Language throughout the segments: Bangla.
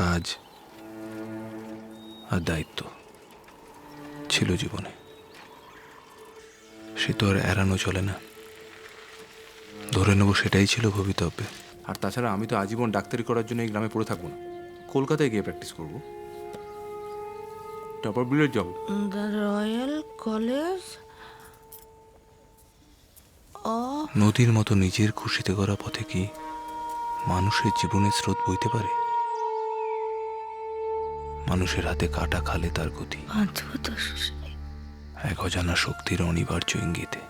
কাজ আর দায়িত্ব ছিল জীবনে। সে তো আর এড়ানো চলে না। ধরে নেব সেটাই ছিল ভবিতব্যে। আর তাছাড়া আমি তো আজীবন ডাক্তারি করার জন্য এই গ্রামে পড়ে থাকব না। কলকাতায় গিয়ে প্র্যাকটিস করব। টপার বিলের যাব। দ্য রয়্যাল কলেজ নদীর মতো নিজের খুশিতে করা পথে কি মানুষের জীবনের স্রোত বইতে পারে? মানুষের হাতে কাটা খালে তার গতি। অদ্ভুত এক অজানা শক্তির অনিবার্য ইঙ্গিতে।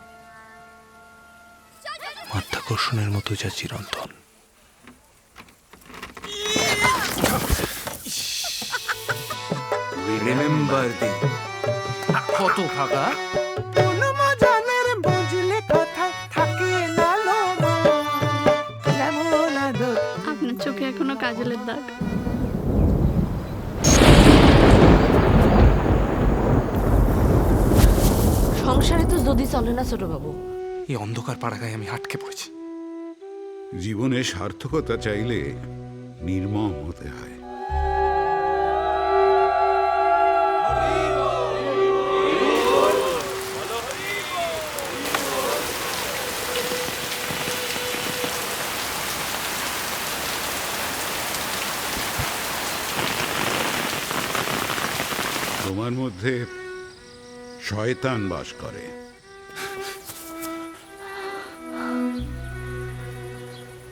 মাধ্যাকর্ষণের মতো যা চিরন্তন। রিমেম্বার দি কত ফাঁকা? আপনার চোখে এখনও কাজলের দাগ? চলে না ছোট বাবু? এই অন্ধকার পাড়াগায় আমি আটকে পড়েছি। জীবনে সার্থকতা চাইলে নির্মম হতে হয়। তোমার মধ্যে শয়তান বাস করে।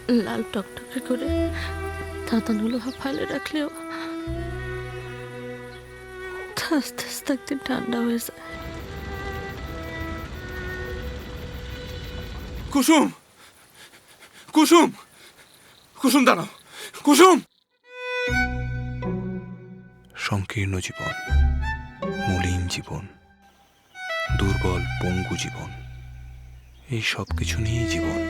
লাল টকটকে করে ধাতানুলো ফালে রাখলেও আস্তে আস্তে একদিন ঠান্ডা হয়ে যায়। কুসুম! কুসুম! কুসুম দাঁড়াও। কুসুম! সংকীর্ণ জীবন মলিন জীবন দুর্বল পঙ্গু জীবন এই সব কিছু নিয়েই জীবন।